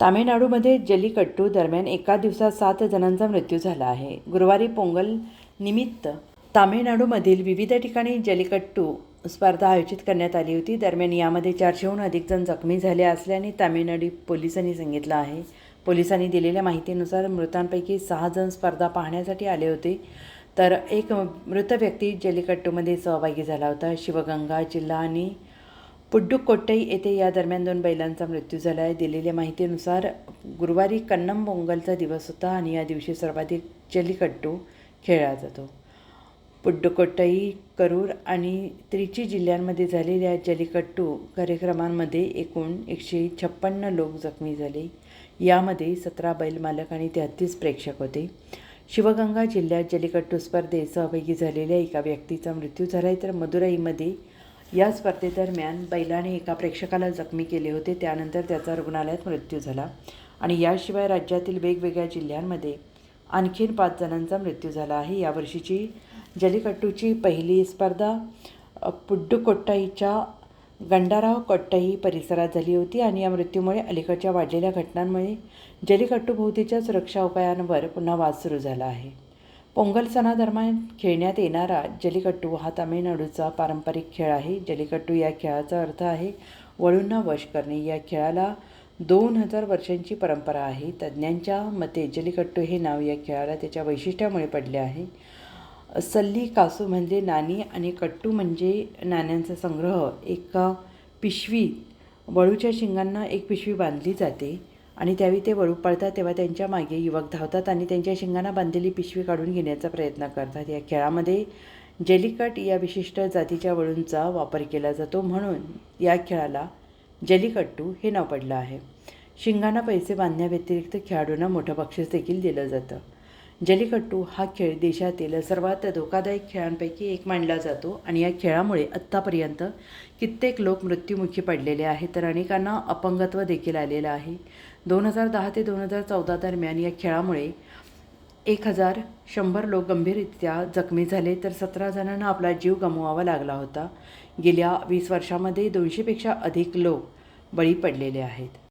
तामिळनाडूमध्ये जल्लीकट्टू दरम्यान एका दिवसात सात जणांचा मृत्यू झाला आहे. गुरुवारी पोंगल निमित्त तामिळनाडूमधील विविध ठिकाणी जल्लीकट्टू स्पर्धा आयोजित करण्यात आली होती. दरम्यान यामध्ये चारशेहून अधिक जण जखमी झाले असल्याने तामिळनाडू पोलिसांनी सांगितलं आहे. पोलिसांनी दिलेल्या माहितीनुसार मृतांपैकी सहा जण स्पर्धा पाहण्यासाठी आले होते. तर एक मृत व्यक्ती जल्लीकट्टूमध्ये सहभागी झाला होता. शिवगंगा जिल्हा आणि पुड्डुकोट्टई येथे या दरम्यान दोन बैलांचा मृत्यू झाला आहे दिलेल्या माहितीनुसार गुरुवारी कन्नम पोंगलचा दिवस होता आणि या दिवशी सर्वाधिक जलिकट्टू खेळला जातो. पुड्डुकोट्टई करूर आणि त्रिची जिल्ह्यांमध्ये झालेल्या जलिकट्टू कार्यक्रमांमध्ये एकूण एकशे छप्पन्न लोक जखमी झाले. यामध्ये सतरा बैल मालक आणि तेहत्तीस प्रेक्षक होते. शिवगंगा जिल्ह्यात जलीकट्टू स्पर्धेत सहभागी झालेल्या एका व्यक्तीचा मृत्यू झाला आहे तर मदुराईमध्ये या स्पर्धेदरम्यान बैलाने एका प्रेक्षकाला जखमी केले होते. त्यानंतर त्याचा रुग्णालयात मृत्यू झाला आणि याशिवाय राज्यातील वेगवेगळ्या जिल्ह्यांमध्ये आणखीन पाच जणांचा मृत्यू झाला आहे. यावर्षीची जलीकट्टूची पहिली स्पर्धा पुड्डुकोट्टाईच्या गंडाराव कोट्टाई परिसरात झाली होती आणि या मृत्यूमुळे अलीकडच्या वाढलेल्या घटनांमुळे जलिकट्टूभोवतीच्या सुरक्षा उपायांवर पुन्हा वाद सुरू झाला आहे. पोंगल सणादरम्यान खेळण्यात येणारा जलिकट्टू हा तामिळनाडूचा पारंपरिक खेळ आहे. जलिकट्टू या खेळाचा अर्थ आहे वळूंना वश करणे. या खेळाला दोन हजार वर्षांची परंपरा आहे. तज्ज्ञांच्या मते जलिकट्टू हे नाव या खेळाला त्याच्या वैशिष्ट्यामुळे पडले आहे. सल्ली कासू म्हणजे नाणी आणि कट्टू म्हणजे नाण्यांचा संग्रह. एका पिशवीत वळूच्या शिंगांना एक पिशवी बांधली जाते. आणि त्यावेळी ते वळू पळतात तेव्हा त्यांच्या मागे युवक धावतात आणि त्यांच्या शिंगांना बांधलेली पिशवी काढून घेण्याचा प्रयत्न करतात. या खेळामध्ये जलिकट या विशिष्ट जातीच्या वळूंचा वापर केला जातो म्हणून या खेळाला जलिकट्टू हे नाव पडलं आहे. शिंगांना पैसे बांधण्याव्यतिरिक्त खेळाडूंना मोठं बक्षीस देखील दिलं जातं. जलीकट्टू हा खेळ देशातील सर्वात धोकादायक खेळांपैकी एक मानला जातो आणि या खेळामुळे आत्तापर्यंत कित्येक लोक मृत्युमुखी पडलेले आहेत तर अनेकांना अपंगत्व देखील आलेलं आहे. दोन हजार दहा ते दोन हजार चौदा दरम्यान या खेळामुळे एक हजार शंभर लोक गंभीररित्या जखमी झाले तर सतरा जणांना आपला जीव गमवावा लागला होता. गेल्या वीस वर्षामध्ये दोनशेपेक्षा अधिक लोक बळी पडलेले आहेत.